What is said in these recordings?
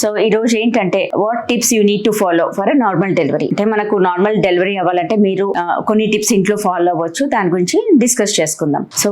so ఈ రోజు ఏంటంటే what tips you need to follow for a normal delivery అంటే మనకు నార్మల్ డెలివరీ అవ్వాలంటే మీరు కొన్ని టిప్స్ ఇంట్లో ఫాలో అవ్వచ్చు. దాని గురించి డిస్కస్ చేసుకుందాం. So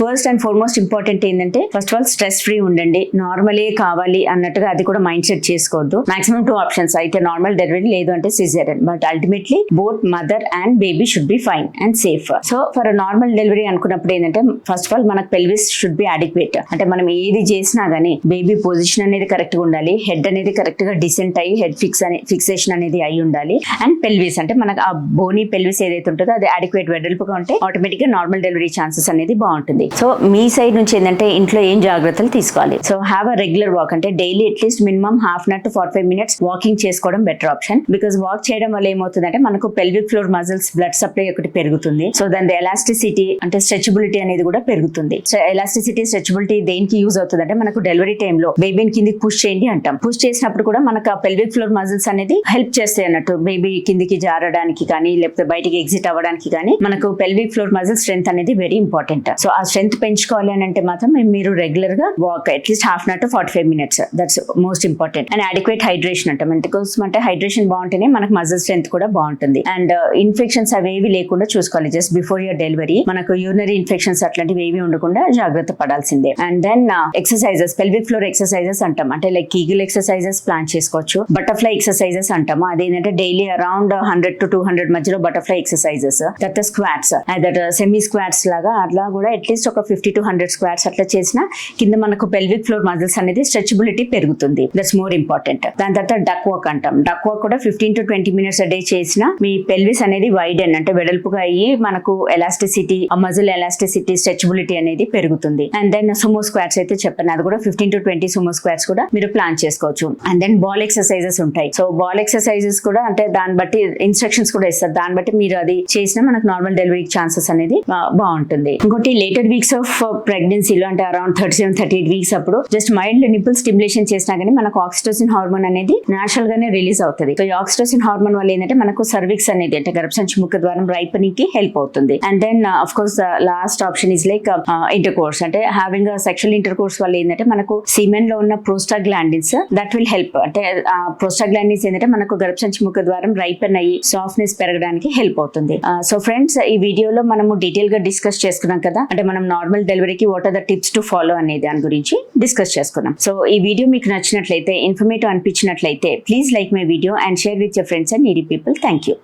first and foremost important ఏంటంటే first of all stress free ఉండండి. నార్మలే కావాలి అన్నట్టుగా అది కూడా మైండ్ సెట్ చేసుకోవద్దు. మాక్సిమం టూ ఆప్షన్స్ అయితే నార్మల్ డెలివరీ లేదు అంటే caesarean but ultimately both mother and baby should be fine and safe so for normal delivery అనుకున్నప్పుడు ఏంటంటే ఫస్ట్ ఆఫ్ ఆల్ మనకు పెల్విస్ షుడ్ బి అడిక్వేట్ అంటే మనం ఏది చేసినా గానీ బేబీ పొజిషన్ అనేది కరెక్ట్గా ఉండాలి. హెడ్ అనేది కరెక్ట్గా డిసెంట్ అయ్యి హెడ్ ఫిక్స్ అనే ఫిక్సేషన్ అనేది అయి ఉండాలి. అండ్ పెల్విస్ అంటే మనకు ఆ బోనీ పెల్విస్ ఏదైతే ఉంటుందో అది అడిక్వేట్ వెడల్పుగా ఉంటే ఆటోమేటిక్గా నార్మల్ డెలివరీ ఛాన్సెస్ అనేది బాగుంటుంది. సో మీ సైడ్ నుంచి ఏంటంటే ఇంట్లో ఏం జాగ్రత్తలు తీసుకోవాలి? So have a regular walk అంటే daily at least minimum half an to forty five minutes walking చేసుకోవడం బెటర్ ఆప్షన్ బికాస్ వాక్ చేయడం వల్ల ఏమవుతుందంటే మనకు pelvic floor muscles blood supply ఒకటి పెరుగుతుంది. సో దాని ఎలాస్టిసిటీ అంటే స్ట్రెచబిలిటీ అనేది కూడా పెరుగుతుంది. సో ఎలాస్టిసిటీ స్ట్రెచబిలిటీ దేనికి యూజ్ అవుతుంది అంటే మనకు డెలివరీ టైంలో బేబీని కింది పుష్ చేయండి అంటాం. పుష్ చేసినప్పుడు కూడా మనకు ఆ పెల్విక్ ఫ్లోర్ మజిల్స్ అనేది హెల్ప్ చేస్తాయి అన్నట్టు. బేబీ కిందికి జారడానికి కానీ లేకపోతే బయటికి ఎగ్జిట్ అవ్వడానికి కానీ మనకు పెల్విక్ ఫ్లోర్ మజిల్ స్ట్రెంత్ అనేది వెరీ ఇంపార్టెంట్ సో ఆ స్ట్రెంత్ పెంచుకోవాలి అని అంటే మాత్రం మీరు రెగ్యులర్గా walk at least half an to forty five minutes that's most important and adequate hydration అంటాం. ఎందుకోసం అంటే హైడ్రేషన్ బాగుంటేనే మనకు మజిల్ స్ట్రెంత్ కూడా బాగుంటుంది. అండ్ ఇన్ఫెక్షన్స్ uh, అవేవి లేకుండా చూసుకోవాలి. జస్ట్ బిఫోర్ యువర్ డెలివరీ మనకు యూనరీ ఇన్ఫెక్షన్స్ అట్లాంటివి ఏవి ఉండకుండా జాగ్రత్త పడాల్సిందే. And then exercises pelvic floor exercises అంటాం. అంటే లైక్ కీగిల్ ఎక్సర్సైజెస్ ప్లాన్ చేసుకోవచ్చు. బటర్ఫ్లై ఎక్సర్సైజెస్ అంటాము. అదేంటంటే daily around hundred to two hundred మధ్యలో బటర్ఫ్లై ఎక్సర్సైజెస్ తర్వాత స్క్వాట్స్ దట్ సెమీ స్క్వాట్స్ లాగా అట్లా కూడా అట్లీస్ట్ ఒక ఫిఫ్టీ టు హండ్రెడ్ స్క్వాట్స్ అట్లా చేసిన కింద మనకు పెల్విక్ ఫ్లోర్ మజిల్స్ అనేది స్ట్రెచబిలిటీ పెరుగుతుంది. దట్స్ మోర్ ఇంపార్టెంట్ దాని తర్వాత డక్ వాక్ అంటాం డక్ వాక్ కూడా fifteen to twenty minutes day చేసిన మీ పెల్విస్ అనేది వైడెన్ అంటే వెడల్పుగా అయ్యి మనకు ఎలాస్టిసిటీ మజిల్ ఎలాస్టిసిటీ స్ట్రెచబిలిటీ అనేది పెరుగుతుంది. అండ్ దెన్ సుమో స్క్వాట్స్ అయితే చెప్పాను. అది కూడా fifteen to twenty sumo squats కూడా మీరు ప్లాన్ చేసుకోవచ్చు. అండ్ దెన్ బాల్ ఎక్సర్సైజెస్ ఉంటాయి. సో బాల్ ఎక్సర్సైజెస్ కూడా అంటే దాన్ని బట్టి ఇన్స్ట్రక్షన్స్ కూడా ఇస్తారు. దాన్ని బట్టి మీరు అది చేసినా మనకు నార్మల్ డెలివరీ ఛాన్సెస్ అనేది బాగుంటుంది. ఇంకోటి లేటర్ వీక్స్ ఆఫ్ ప్రెగ్నెన్సీలో అంటే around thirty seven thirty eight weeks అప్పుడు జస్ట్ మైల్డ్ నిపుల్ స్టిమ్యులేషన్ చేసినా కానీ మనకు ఆక్సిటోసిన్ హార్మోన్ అనేది నేచురల్ గానే రిలీజ్ అవుతుంది. సో ఈ ఆక్సిటోసిన్ హార్మోన్ వల్ల ఏంటంటే మనకు సర్విక్స్ అనేది అంటే గర్భసంచి ముఖ ద్వారం రైపనింగ్కి హెల్ప్ అవుతుంది. And then of course last option is like intercourse అంటే హ్యావింగ్ సెక్షువల్ ఇంటర్ కోర్స్ వల్ల ఏంటంటే మనకు సిమెన్లో ఉన్న ప్రోస్టాగ్లాండిన్స్ దట్ విల్ హెల్ప్ అంటే ప్రోస్టాగ్లాండిన్స్ ఏంటంటే మనకు గర్భసంచి ముఖ ద్వారం రైపెన్ అయ్యి సాఫ్ట్నెస్ పెరగడానికి హెల్ప్ అవుతుంది. సో ఫ్రెండ్స్ ఈ వీడియోలో మనము డీటెయిల్గా డిస్కస్ చేసుకున్నాం కదా అంటే మనం నార్మల్ డెలివరీకి what are the tips to follow అనే దాని గురించి డిస్కస్ చేసుకున్నాం. సో ఈ వీడియో మీకు నచ్చినట్లయితే informative అనిపించినట్లయితే please like my video and share with your friends and needy people thank you